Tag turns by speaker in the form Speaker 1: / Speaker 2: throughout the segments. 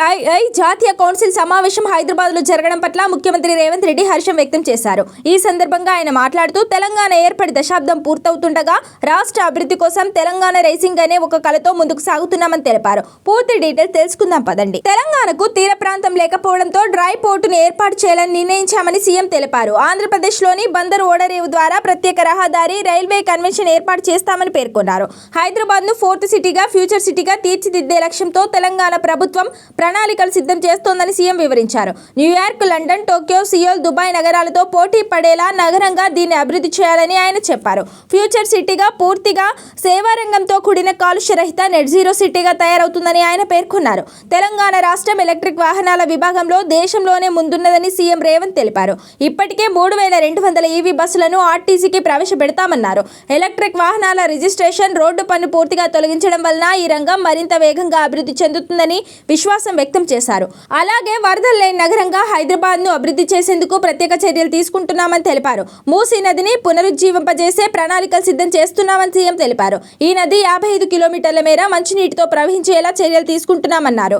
Speaker 1: CII జాతీయ council సమావేశం హైదరాబాద్లో జరగడం పట్ల ముఖ్యమంత్రి రేవంత్ రెడ్డి హర్షం వ్యక్తం చేశారు. ఈ సందర్భంగా ఆయన మాట్లాడుతూ తెలంగాణ ఏర్పడి దశాబ్దం పూర్తవుతుండగా రాష్ట్ర అభివృద్ధి కోసం తెలంగాణ రైసింగ్ అనే ఒక కళతో ముందుకు సాగుతున్నామని తెలిపారు. పూర్తి డీటెయిల్స్ తెలుసుకుందాం పదండి. తెలంగాణకు తీర ప్రాంతం లేకపోవడంతో డ్రై పోర్టును ఏర్పాటు చేయాలని నిర్ణయించామని సీఎం తెలిపారు. ఆంధ్రప్రదేశ్లోని బందర్ ఓడరేవు ద్వారా ప్రత్యేక రహదారి రైల్వే కన్వెన్షన్ ఏర్పాటు చేస్తామని పేర్కొన్నారు. హైదరాబాద్ను ఫోర్త్ సిటీగా ఫ్యూచర్ సిటీగా తీర్చిదిద్దే లక్ష్యంతో తెలంగాణ ప్రభుత్వం ప్రణాళికలు సిద్ధం చేస్తోందని సీఎం వివరించారు. New York London Tokyo Seoul Dubai నగరాలతో పోటీ పడేలా నగరంగా దీన్ని అభివృద్ధి చేయాలని ఆయన చెప్పారు. ఫ్యూచర్ సిటీగా పూర్తిగా సేవారంగంతో కూడిన కాలుష్య రహిత నెట్ జీరో సిటీగా తయారవుతుందని ఆయన పేర్కొన్నారు. తెలంగాణ రాష్ట్రం ఎలక్ట్రిక్ వాహనాల విభాగంలో దేశంలోనే ముందున్నదని సీఎం రేవంత్ తెలిపారు. ఇప్పటికే మూడు వేల రెండు వందల ఈవీ బస్సులను ఆర్టీసీకి ప్రవేశపెడతామన్నారు. ఎలక్ట్రిక్ వాహనాల రిజిస్ట్రేషన్ రోడ్డు పన్ను పూర్తిగా తొలగించడం వలన ఈ రంగం మరింత వేగంగా అభివృద్ధి చెందుతుందని విశ్వాసం వ్యక్తం చేశారు. అలాగే వరదలు లేని నగరంగా హైదరాబాద్ను అభివృద్ధి చేసేందుకు ప్రత్యేక చర్యలు తీసుకుంటున్నామని తెలిపారు. మూసీ నదిని పునరుజ్జీవింపజేసే ప్రణాళికలు సిద్ధం చేస్తున్నామని సీఎం తెలిపారు. ఈ నది యాభై ఐదు కిలోమీటర్ల మేర మంచినీటితో ప్రవహించేలా చర్యలు తీసుకుంటున్నామన్నారు.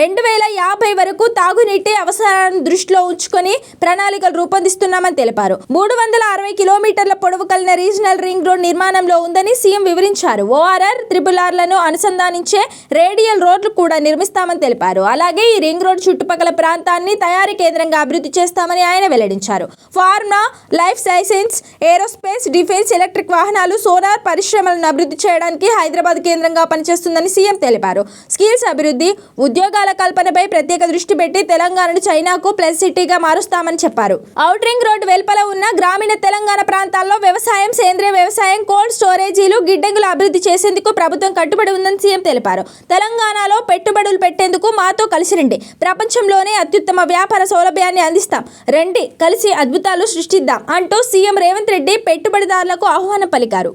Speaker 1: రెండు వేల యాభై వరకు తాగునీటి అవసరాలను దృష్టిలో ఉంచుకొని ప్రణాళికలు రూపొందిస్తున్నామని తెలిపారు. మూడు వందల అరవై కిలోమీటర్ల పొడవు కలిగిన రీజనల్ రింగ్ రోడ్ నిర్మాణంలో ఉందని సీఎం వివరించారు. ఓఆర్ఆర్ త్రిబుల్ ఆర్లను అనుసంధానించే రేడియల్ రోడ్లు కూడా నిర్మిస్తామని తెలిపారు. అలాగే ఈ రింగ్ రోడ్ చుట్టుపక్కల ప్రాంతాన్ని తయారీ కేంద్రంగా అభివృద్ధి చేస్తామని ఆయన వెల్లడించారు. Pharma life sciences aerospace defence electric వాహనాలు సోలార్ పరిశ్రమలను అభివృద్ధి చేయడానికి హైదరాబాద్ కేంద్రంగా పనిచేస్తుందని సీఎం తెలిపారు. స్కిల్స్ అభివృద్ధి ఉద్యోగాల కల్పనపై ప్రత్యేక దృష్టి పెట్టి తెలంగాణను చైనాకు ప్లస్ సిటీగా మారుస్తామని చెప్పారు. అవుట్ రింగ్ రోడ్డు వెలుపల ఉన్న గ్రామీణ తెలంగాణ ప్రాంతాల్లో వ్యవసాయం సేంద్రియ వ్యవసాయం కోల్డ్ స్టోరేజీలు గిడ్డంగులు అభివృద్ధి చేసేందుకు ప్రభుత్వం కట్టుబడి ఉందని సీఎం తెలిపారు. తెలంగాణలో పెట్టుబడులు పెట్టేందుకు మాతో కలిసి రండి. ప్రపంచంలోనే అత్యుత్తమ వ్యాపార సౌలభ్యాన్ని అందిస్తాం. రండి కలిసి అద్భుతాలు సృష్టిద్దాం అంటూ సీఎం రేవంత్ రెడ్డి పెట్టుబడిదారులకు ఆహ్వానం పలికారు.